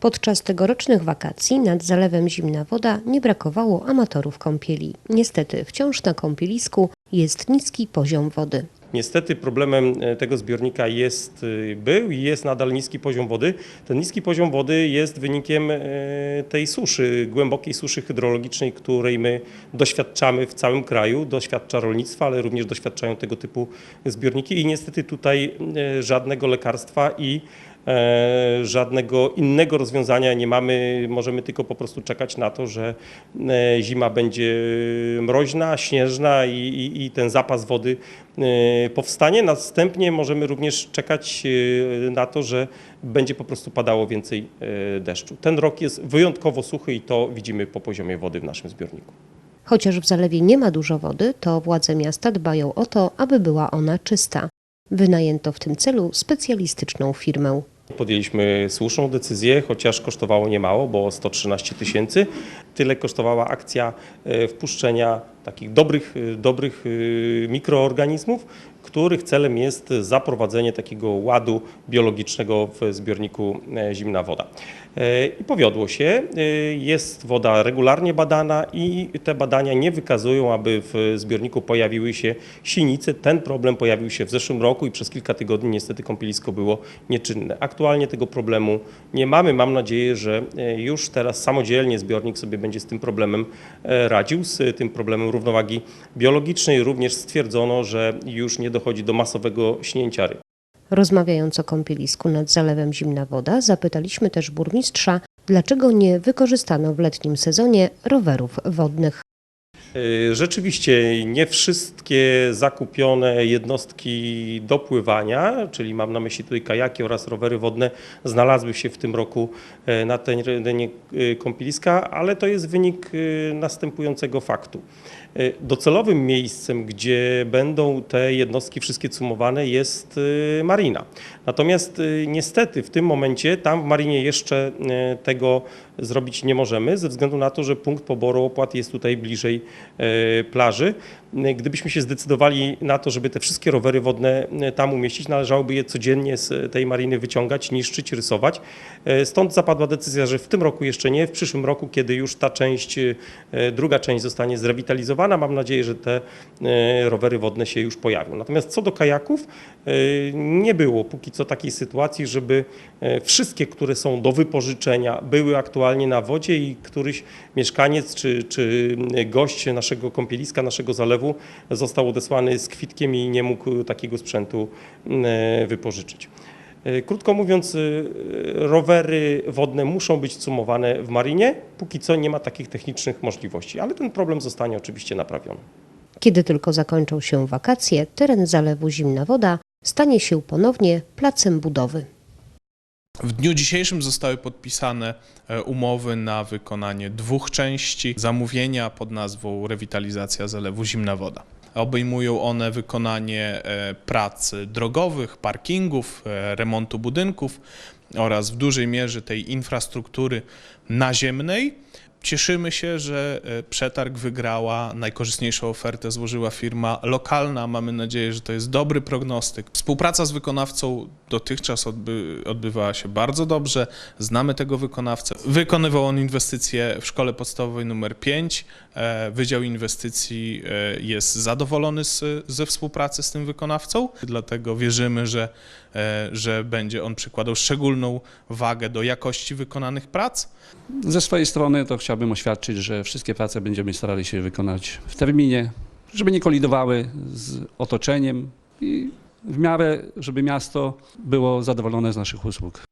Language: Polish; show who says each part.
Speaker 1: Podczas tegorocznych wakacji nad zalewem Zimna Woda nie brakowało amatorów kąpieli. Niestety wciąż na kąpielisku jest niski poziom wody.
Speaker 2: Niestety problemem e, tego zbiornika jest, y, był i jest nadal niski poziom wody. Ten niski poziom wody jest wynikiem e, tej suszy, głębokiej suszy hydrologicznej, której my doświadczamy w całym kraju. Doświadcza rolnictwa, ale również doświadczają tego typu zbiorniki i niestety tutaj e, żadnego lekarstwa i e, żadnego innego rozwiązania nie mamy. Możemy tylko po prostu czekać na to, że e, zima będzie mroźna, śnieżna i, i, i ten zapas wody e, powstanie. Następnie możemy również czekać e, na to, że będzie po prostu padało więcej e, deszczu. Ten rok jest wyjątkowo suchy i to widzimy po poziomie wody w naszym zbiorniku.
Speaker 1: Chociaż w zalewie nie ma dużo wody, to władze miasta dbają o to, aby była ona czysta. Wynajęto w tym celu specjalistyczną firmę.
Speaker 2: Podjęliśmy słuszną decyzję, chociaż kosztowało niemało, bo 113 tysięcy. Tyle kosztowała akcja e, wpuszczenia takich dobrych, e, dobrych e, mikroorganizmów, których celem jest zaprowadzenie takiego ładu biologicznego w zbiorniku zimna woda. I powiodło się. Jest woda regularnie badana i te badania nie wykazują, aby w zbiorniku pojawiły się sinice. Ten problem pojawił się w zeszłym roku i przez kilka tygodni niestety kąpielisko było nieczynne. Aktualnie tego problemu nie mamy. Mam nadzieję, że już teraz samodzielnie zbiornik sobie będzie z tym problemem e, radził, z tym problemem równowagi biologicznej. Również stwierdzono, że już nie dochodzi do masowego śnięcia ryb.
Speaker 1: Rozmawiając o kąpielisku nad zalewem Zimna Woda, zapytaliśmy też burmistrza, dlaczego nie wykorzystano w letnim sezonie rowerów wodnych.
Speaker 2: Y, Rzeczywiście nie wszystkie zakupione jednostki do pływania, czyli mam na myśli tutaj kajaki oraz rowery wodne, znalazły się w tym roku e, na terenie y, kąpieliska, ale to jest wynik y, następującego faktu. Docelowym miejscem, gdzie będą te jednostki wszystkie cumowane jest y, marina. Natomiast y, niestety w tym momencie tam w marinie jeszcze tego zrobić nie możemy ze względu na to, że punkt poboru opłat jest tutaj bliżej plaży. E, Gdybyśmy się zdecydowali na to, żeby te wszystkie rowery wodne e, tam umieścić, należałoby je codziennie z tej mariny wyciągać, niszczyć, rysować. E, Stąd zapadła decyzja, że w tym roku jeszcze nie, w przyszłym roku, kiedy już ta część, druga część zostanie zrewitalizowana, mam nadzieję, że te rowery wodne się już pojawią. Natomiast co do kajaków, nie było póki co takiej sytuacji, żeby wszystkie, które są do wypożyczenia, były aktualnie na wodzie i któryś mieszkaniec czy, czy gość naszego kąpieliska, naszego zalewu został odesłany z kwitkiem i nie mógł takiego sprzętu e, wypożyczyć. E, Krótko mówiąc, e, rowery wodne muszą być cumowane w marinie. Póki co nie ma takich technicznych możliwości, ale ten problem zostanie oczywiście naprawiony.
Speaker 1: Kiedy tylko zakończą się wakacje, teren zalewu Zimna Woda stanie się ponownie placem budowy.
Speaker 3: W dniu dzisiejszym zostały podpisane e, umowy na wykonanie dwóch części zamówienia pod nazwą Rewitalizacja Zalewu Zimna Woda. Obejmują one wykonanie e, prac drogowych, parkingów, e, remontu budynków oraz w dużej mierze tej infrastruktury naziemnej. Cieszymy się, że e, przetarg wygrała, najkorzystniejszą ofertę złożyła firma lokalna. Mamy nadzieję, że to jest dobry prognostyk. Współpraca z wykonawcą dotychczas odby, odbywała się bardzo dobrze. Znamy tego wykonawcę. Wykonywał on inwestycje w szkole podstawowej numer 5. E, Wydział Inwestycji e, jest zadowolony z, ze współpracy z tym wykonawcą, dlatego wierzymy, że, że będzie on przykładał szczególną wagę do jakości wykonanych prac.
Speaker 4: Ze swojej strony to chciałbym oświadczyć, że wszystkie prace będziemy starali się wykonać w terminie, żeby nie kolidowały z otoczeniem i w miarę, żeby miasto było zadowolone z naszych usług.